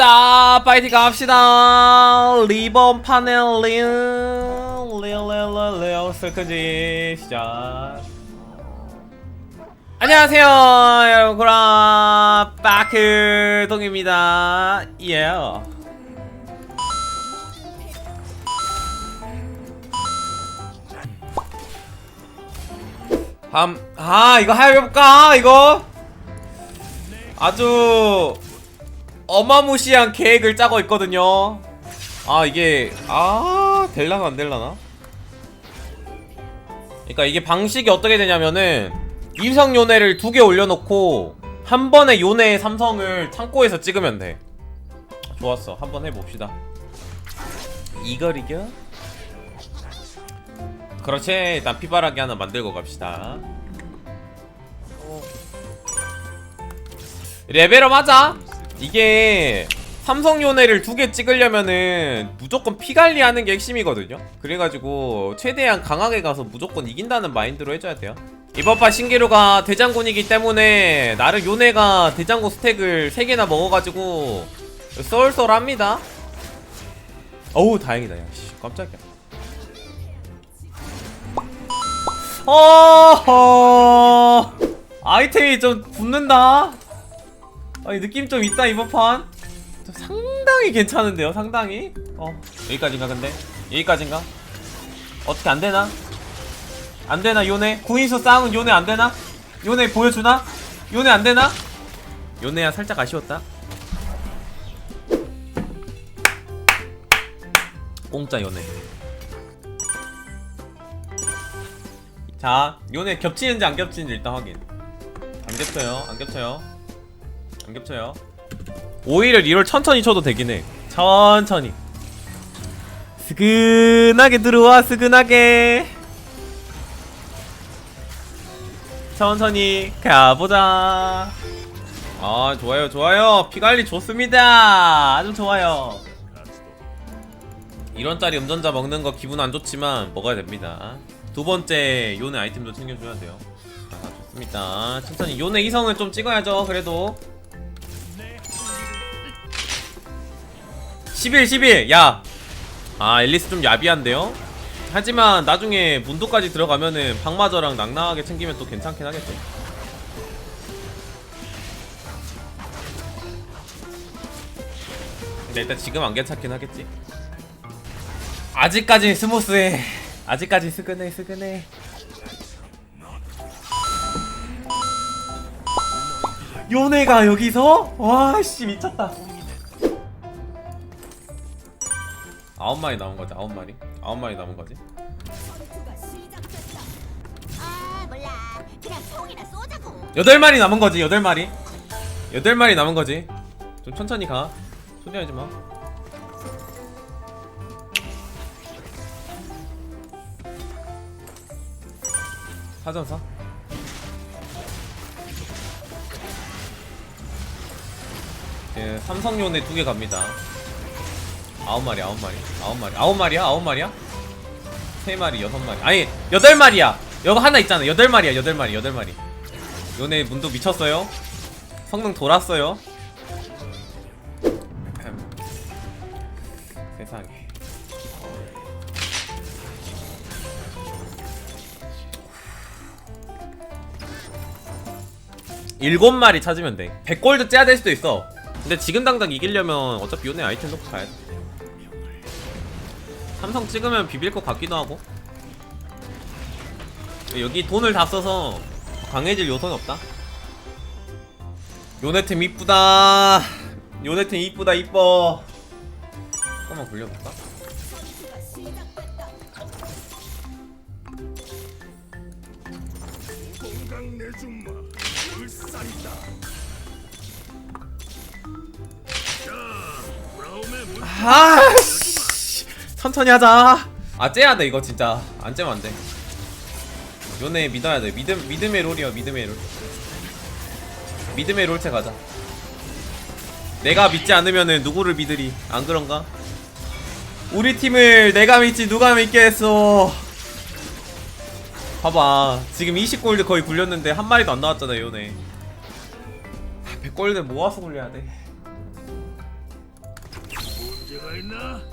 자 파이팅 갑시다. 리본 파넬 링링링링 슬크지 시작. 안녕하세요 여러분. 구라 빠크 동입니다. 예 함, 아 이거 해볼까 이거? 아주 어마무시한 계획을 짜고 있거든요. 아 이게 아 될라나 안 될라나? 그러니까 이게 방식이 어떻게 되냐면은 이성 요네를 두 개 올려놓고 한 번에 요네 삼성을 창고에서 찍으면 돼. 좋았어, 한 번 해봅시다. 이걸 이겨? 그렇지, 일단 피바라기 하나 만들고 갑시다. 레벨업 하자. 이게 삼성 요네를 두 개 찍으려면은 무조건 피 관리하는 게 핵심이거든요. 그래가지고 최대한 강하게 가서 무조건 이긴다는 마인드로 해줘야 돼요. 이번 판 신기루가 대장군이기 때문에 나름 요네가 대장군 스택을 3개나 먹어가지고 쏠쏠합니다. 어우 다행이다 야 씨, 깜짝이야. 어허 아이템이 좀 붙는다. 아니 느낌 좀 있다 이번 판. 좀 상당히 괜찮은데요, 상당히. 어 여기까지인가 근데 여기까지인가? 어떻게 안 되나? 안 되나 요네? 구인수 싸움은 요네 안 되나? 요네 보여주나? 요네 안 되나? 요네야 살짝 아쉬웠다. 공짜 요네. 자, 요네 겹치는지 안 겹치는지 일단 확인. 안 겹쳐요, 안 겹쳐요. 안 겹쳐요. 오히려 리롤 천천히 쳐도 되긴 해. 천천히. 스근하게 들어와, 스근하게. 천천히 가보자. 아, 좋아요, 좋아요. 피관리 좋습니다. 아주 좋아요. 이런 짜리 음전자 먹는 거 기분 안 좋지만 먹어야 됩니다. 두 번째 요네 아이템도 챙겨줘야 돼요. 아, 좋습니다. 천천히 요네 이성은 좀 찍어야죠. 그래도 11 11 야. 아 앨리스 좀 야비한데요. 하지만 나중에 문도까지 들어가면은 박마저랑 낭낭하게 챙기면 또 괜찮긴 하겠죠. 근데 일단 지금 안 괜찮긴 하겠지. 아직까지 스무스해. 아직까지 스근해 스근해. 요네가 여기서? 와씨 미쳤다. 아홉 마리 남은 거지 아홉 마리? 아홉 마리 남은 거지? 여덟 마리 남은 거지 여덟 마리. 여덟 마리 남은 거지. 좀 천천히 가. 소리하지 마. 사전사. 예, 삼성요네 두 개 갑니다 아홉 마리 아홉 마리. 아홉 마리. 아홉 마리야? 아홉 마리야? 세 마리 여섯 마리. 아니 여덟 마리야. 여거 하나 있잖아. 여덟 마리야 여덟 마리 여덟 마리. 요네 문도 미쳤어요. 성능 돌았어요. 음. 세상에. 일곱 마리 찾으면 돼. 100골드 째야 될 수도 있어. 근데 지금 당장 이기려면 어차피 요네 아이템 놓고 가야 돼 삼성 찍으면 비빌 것 같기도 하고. 여기 돈을 다 써서 강해질 요소는 없다. 요네템 이쁘다. 요네템 이쁘다 이뻐. 잠깐만 굴려볼까? 아씨 천천히 하자. 아 째야 돼 이거 진짜. 안 째면 안돼. 요네 믿어야 돼. 믿음, 믿음의 롤이야 믿음의 롤. 믿음의 롤체 가자. 내가 믿지 않으면은 누구를 믿으리? 안 그런가? 우리 팀을 내가 믿지 누가 믿겠어? 봐봐. 지금 20골드 거의 굴렸는데 한 마리도 안 나왔잖아 요네. 100골드 모아서 굴려야 돼. 뭐가 있나?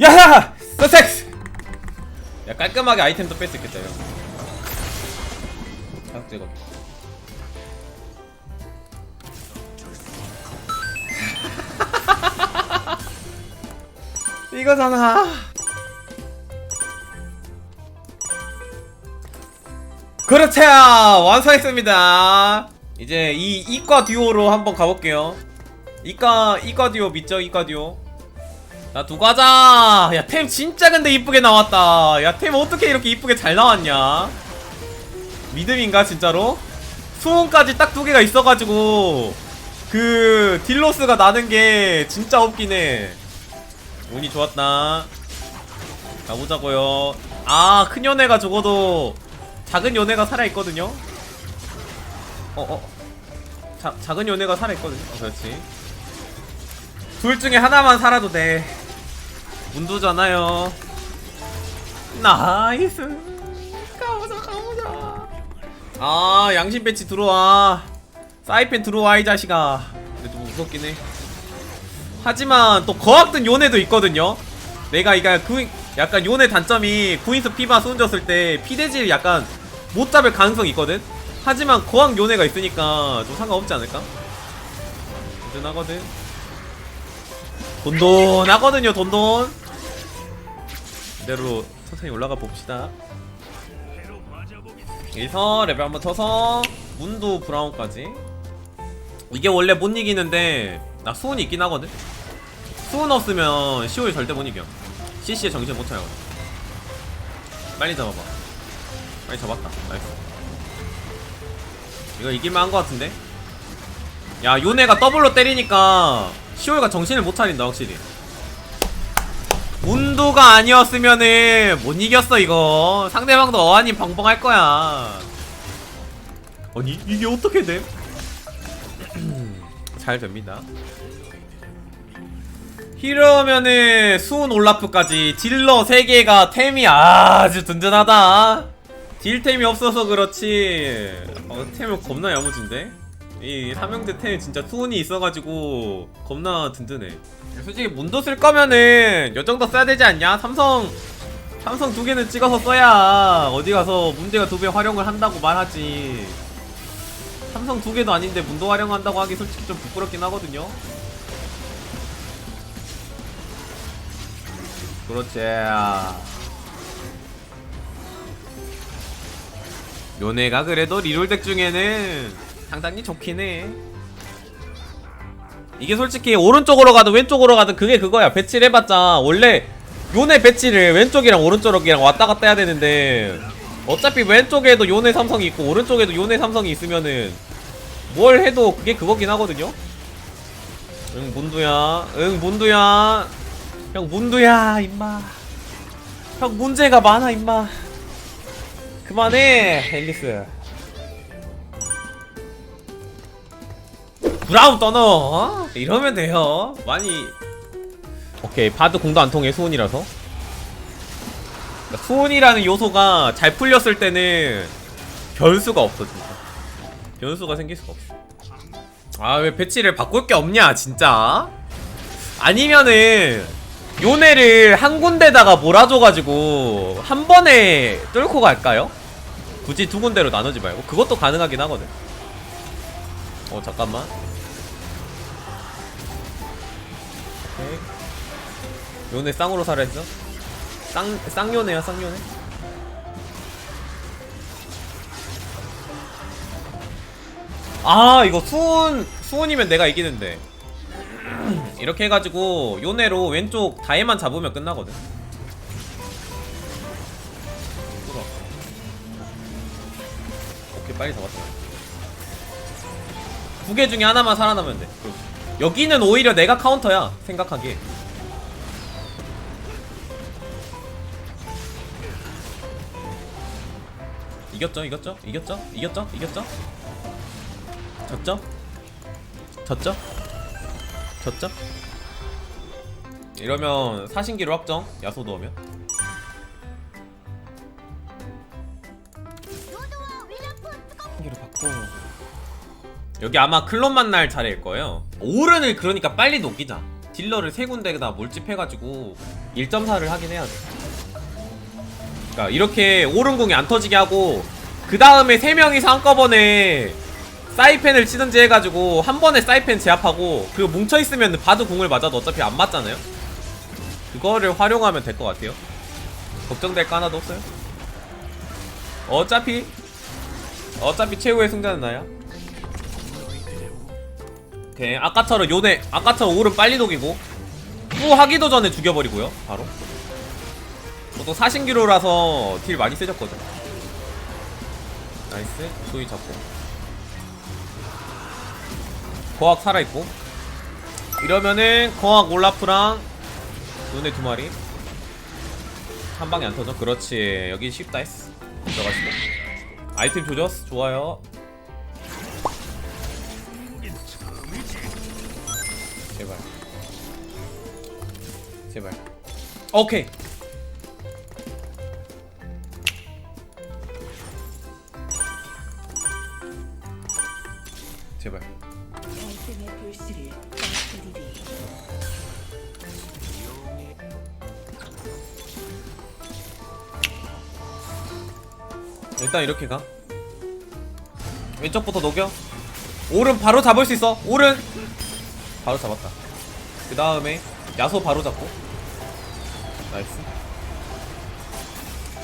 야하! 서섹스! 야 깔끔하게 아이템도 뺄 수 있겠다 형 자극제거 이거잖아. 그렇죠! 완성했습니다. 이제 이 이과 듀오로 한번 가볼게요. 이과 이과 듀오 믿죠? 이과 듀오 자 두고 가자. 야 템 진짜 근데 이쁘게 나왔다. 야 템 어떻게 이렇게 이쁘게 잘 나왔냐? 믿음인가 진짜로? 수온까지 딱 두 개가 있어가지고 그 딜로스가 나는 게 진짜 없긴 해 운이 좋았다. 가보자고요. 아 큰 연애가 죽어도 작은 연애가 살아있거든요? 어어. 자, 작은 연애가 살아있거든요? 어, 그렇지. 둘 중에 하나만 살아도 돼. 문도잖아요. 나이스. 가보자, 가보자. 아, 양심 배치 들어와. 사이펜 들어와, 이 자식아. 근데 좀 무섭긴 해. 하지만 또 거학든 요네도 있거든요. 내가 그 약간 요네 단점이 구인수 피바 쏘졌을 때 피대질 약간 못 잡을 가능성이 있거든. 하지만 거학 요네가 있으니까 좀 상관없지 않을까? 든든하거든. 돈돈하거든요 돈돈 이대로 천천히 올라가 봅시다. 여기서 레벨 한번 쳐서 문도 브라운까지. 이게 원래 못 이기는데 나 수은이 있긴 하거든? 수은 없으면 시오이 절대 못 이겨. CC에 정신 못 차려. 빨리 잡아봐. 빨리 잡았다. 나이스. 이거 이길만 한 것 같은데? 야 요네가 더블로 때리니까 시오이가 정신을 못 차린다 확실히 문도가 아니었으면은 못 이겼어 이거. 상대방도 어안이 벙벙할 거야. 아니 이게 어떻게 돼? 잘 됩니다. 히러면은 수은 올라프까지 딜러 3개가 템이 아주 든든하다. 딜템이 없어서 그렇지. 어, 템은 겁나 야무진데 이 삼형제 템 진짜 수은이 있어가지고 겁나 든든해. 솔직히 문도 쓸 거면은 요 정도 써야 되지 않냐? 삼성 삼성 두 개는 찍어서 써야 어디 가서 문제가 두 배 활용을 한다고 말하지. 삼성 두 개도 아닌데 문도 활용한다고 하기 솔직히 좀 부끄럽긴 하거든요. 그렇지. 요네가 그래도 리롤덱 중에는 상당히 좋긴 해. 이게 솔직히 오른쪽으로 가든 왼쪽으로 가든 그게 그거야. 배치를 해봤자 원래 요네 배치를 왼쪽이랑 오른쪽이랑 왔다 갔다 해야 되는데 어차피 왼쪽에도 요네 삼성이 있고 오른쪽에도 요네 삼성이 있으면은 뭘 해도 그게 그거긴 하거든요. 응 문두야, 응 문두야, 형 문두야 임마. 형 문제가 많아 임마. 그만해 앨리스. 브라운 떠너 어? 이러면 돼요. 많이. 오케이 바드 공도 안 통해 수온이라서. 그러니까 수온이라는 요소가 잘 풀렸을 때는 변수가 없어 진짜 변수가 생길 수가 없어. 아 왜 배치를 바꿀 게 없냐 진짜? 아니면은 요네를 한 군데다가 몰아줘가지고 한 번에 뚫고 갈까요? 굳이 두 군데로 나누지 말고. 그것도 가능하긴 하거든. 어 잠깐만 요네 쌍으로 살아 했어? 쌍 쌍요네야 쌍요네 아 이거 수은 수은이면 내가 이기는데 이렇게 해가지고 요네로 왼쪽 다해만 잡으면 끝나거든 뚫어. 오케이 빨리 잡았다 두 개 중에 하나만 살아남으면 돼. 여기는 오히려 내가 카운터야 생각하기에 이겼죠? 이겼죠? 이겼죠? 이겼죠? 이겼죠? 졌죠? 졌죠? 졌죠? 이러면 사신기로 확정. 야소 도 오면. 노도와 윌럼프 뜨거 기로 받고 여기 아마 클론 만날 자리일 거예요. 오른을 그러니까 빨리 녹이자. 딜러를 세 군데다 몰집해가지고 1.4를 하긴 해야 돼 그러니까 이렇게 오른공이 안 터지게 하고 그 다음에 세 명이서 한꺼번에 사이펜을 치든지 해가지고 한 번에 사이펜 제압하고 그리고 뭉쳐있으면 바드 공을 맞아도 어차피 안 맞잖아요 그거를 활용하면 될 것 같아요 걱정될 거 하나도 없어요 어차피 어차피 최후의 승자는 나야. 오케이 아까처럼 요네 아까처럼 오른 빨리 녹이고 후 하기도 전에 죽여버리고요 바로. 보통 사신기로라서 딜 많이 세졌거든. 나이스 소위 잡고. 거학 살아있고. 이러면은 거학 올라프랑 요네 두 마리 한 방에 안 터져. 그렇지 여기 쉽다 했어. 들어가시고. 아이템 조졌어 좋아요. 제발 제발 오케이 일단 이렇게 가. 왼쪽부터 녹여. 오른 바로 잡을 수 있어. 오른. 바로 잡았다. 그 다음에 야소 바로 잡고. 나이스.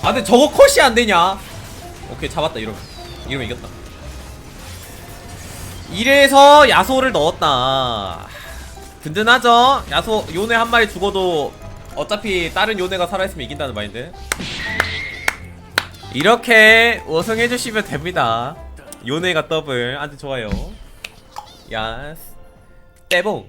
아 근데 저거 컷이 안 되냐? 오케이 잡았다 이러면. 이러면 이겼다. 이래서 야소를 넣었다. 든든하죠? 야소 요네 한 마리 죽어도 어차피 다른 요네가 살아있으면 이긴다는 마인드 이렇게 우승해주시면 됩니다. 요네가 더블. 아주 좋아요. 야스. 떼봉